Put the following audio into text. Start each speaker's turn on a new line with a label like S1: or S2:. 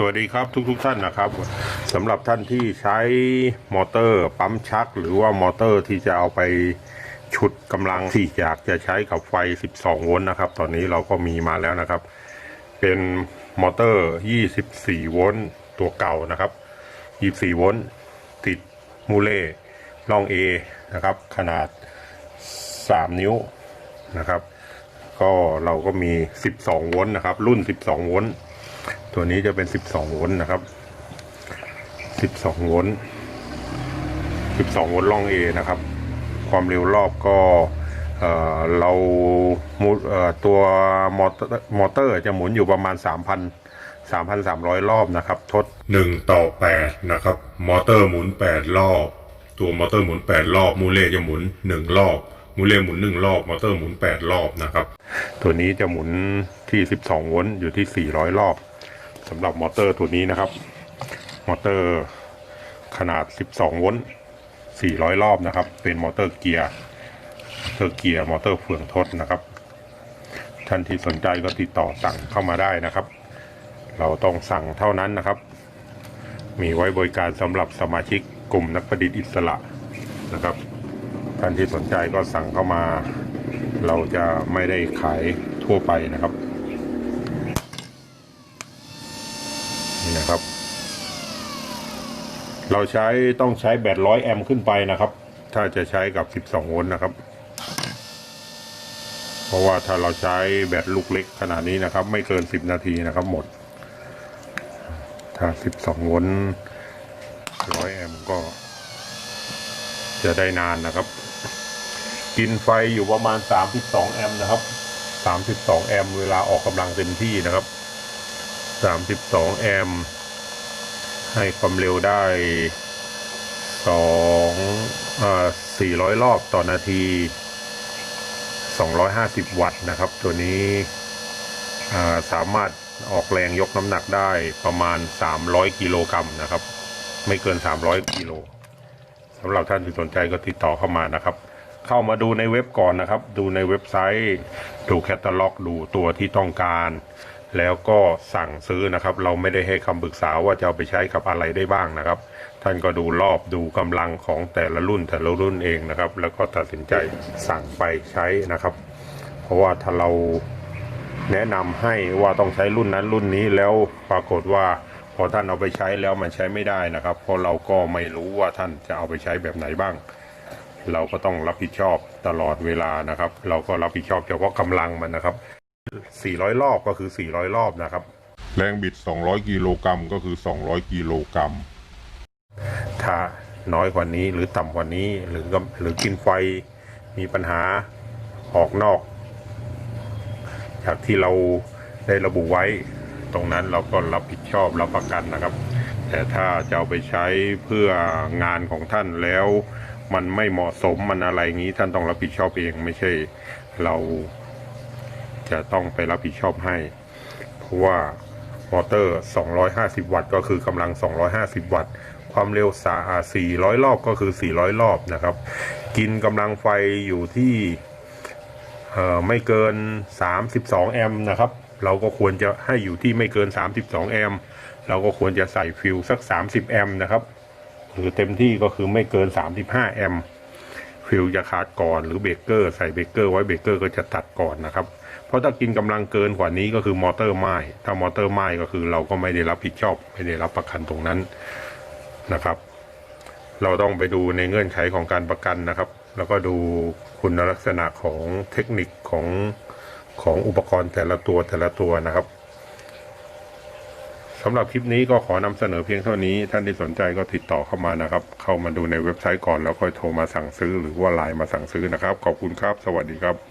S1: สวัสดีครับทุกทท่านนะครับสำหรับท่านที่ใช้มอเตอร์ปั๊มชัก หรือว่ามอเตอร์ที่จะเอาไปฉุดกำลังที่อยากจะใช้กับไฟ 12 โวลต์นะครับ ตอนนี้เราก็มีมาแล้วนะครับ เป็นมอเตอร์ 24 โวลต์ตัวเก่านะครับ 24 โวลต์ติดมูเล่ล่อง A นะครับ ขนาด 3 นิ้วนะครับ ก็เราก็มี 12 โวลต์นะครับ รุ่น 12 โวลต์ ตัวนี้จะเป็น 12 โวลต์นะครับ 12 โวลต์ 12 โวลต์ล่อง A นะครับ ความเร็วรอบก็เเราเตัวมอเตอร์มอเตอร์จะหมุนอยู่ประมาณ 3,000 3,300 รอบนะครับทด 1 ต่อ 8 นะครับ มอเตอร์หมุน 8 รอบ ตัวมอเตอร์หมุน 8 รอบ มูเล่จะหมุน 1 รอบ มูเล่หมุน 1 รอบ มอเตอร์หมุน 8 รอบนะครับ ตัวนี้จะหมุนที่ 12 โวลต์อยู่ที่ 400 รอบ สำหรับมอเตอร์ตัวนี้นะครับ มอเตอร์ขนาด 12 โวลต์ 400 รอบนะครับ เป็นมอเตอร์เกียร์มอเตอร์เกียร์มอเตอร์เฟืองทดนะครับ ท่านที่สนใจก็ติดต่อสั่งเข้ามาได้นะครับ เราต้องสั่งเท่านั้นนะครับ มีไว้บริการสำหรับสมาชิกกลุ่มนักประดิษฐ์อิสระนะครับ ท่านที่สนใจก็สั่งเข้ามา เราจะไม่ได้ขายทั่วไปนะครับ นะครับ เราใช้ต้องใช้แบตร้อยแอมป์ขึ้นไปนะครับ ถ้าจะใช้กับ 12 โวลต์นะครับ เพราะว่าถ้าเราใช้แบตลูกเล็กขนาดนี้นะครับ ไม่เกิน 10 นาทีนะครับ หมด ถ้า 12 โวลต์ร้อยแอมป์ก็ จะได้นานนะครับ กินไฟอยู่ประมาณ 32 แอมป์นะครับ 32 แอมป์เวลาออกกำลังเต็มที่นะครับ 32 แอมป์ให้ความเร็วได้2อ่อ400 รอบต่อนาที 250 วัตต์นะครับ ตัวนี้สามารถออกแรงยกน้ำหนักได้ประมาณ 300 กิโลกรัมนะครับ ไม่เกิน 300 กิโลสำหรับท่านที่สนใจก็ติดต่อเข้ามานะครับ เข้ามาดูในเว็บก่อนนะครับ ดูในเว็บไซต์ ดูแคตตาล็อก ดูตัวที่ต้องการ แล้วก็สั่งซื้อนะครับ เราไม่ได้ให้คำปรึกษาว่าจะเอาไปใช้กับอะไรได้บ้างนะครับ ท่านก็ดูรอบดูกำลังของแต่ละรุ่นแต่ละรุ่นเองนะครับ แล้วก็ตัดสินใจสั่งไปใช้นะครับ เพราะว่าถ้าเราแนะนำให้ว่าต้องใช้รุ่นนั้นรุ่นนี้แล้วปรากฏว่าพอท่านเอาไปใช้แล้วมันใช้ไม่ได้นะครับ เพราะเราก็ไม่รู้ว่าท่านจะเอาไปใช้แบบไหนบ้าง เราก็ต้องรับผิดชอบตลอดเวลานะครับ เราก็รับผิดชอบเฉพาะกำลังมันนะครับ 400 รอบก็คือ 400 รอบนะครับ แรงบิด 200 กิโลกรัมก็คือ 200 กิโลกรัม ถ้าน้อยกว่านี้หรือต่ำกว่านี้หรือก็หรือกินไฟมีปัญหาออกนอก จากที่เราได้ระบุไว้ ตรงนั้นเราก็รับผิดชอบรับประกันนะครับ แต่ถ้าจะเอาไปใช้เพื่องานของท่านแล้ว มันไม่เหมาะสมมันอะไรงี้ท่านต้องรับผิดชอบเองไม่ใช่เรา จะต้องไปรับผิดชอบให้ เพราะว่ามอเตอร์ 250 วัตต์ก็คือกำลัง 250 วัตต์ ความเร็วสา400 รอบก็คือ 400 รอบนะครับ กินกำลังไฟอยู่ที่เอ่อไม่เกิน 32 แอมป์นะครับ เราก็ควรจะให้อยู่ที่ไม่เกิน 32 แอมป์เราก็ควรจะใส่ฟิวสัก 30 แอมป์นะครับ หรือเต็มที่ก็คือไม่เกิน 35 แอมป์ฟิวจะขาดก่อนหรือเบรกเกอร์ใส่เบรกเกอร์ไว้เบรกเกอร์ก็จะตัดก่อนนะครับ เพราะถ้ากินกำลังเกินกว่านี้ก็คือมอเตอร์ไหม้ถ้ามอเตอร์ไหม้ก็คือเราก็ไม่ได้รับผิดชอบ ไม่ได้รับประกันตรงนั้นนะครับ เราต้องไปดูในเงื่อนไขของการประกันนะครับ แล้วก็ดูคุณลักษณะของเทคนิคของของอุปกรณ์แต่ละตัวแต่ละตัวนะครับสำหรับคลิปนี้ก็ขอนำเสนอเพียงเท่านี้ ท่านที่สนใจก็ติดต่อเข้ามานะครับ เข้ามาดูในเว็บไซต์ก่อนแล้วค่อยโทรมาสั่งซื้อหรือว่าไลน์มาสั่งซื้อนะครับ ขอบคุณครับ สวัสดีครับ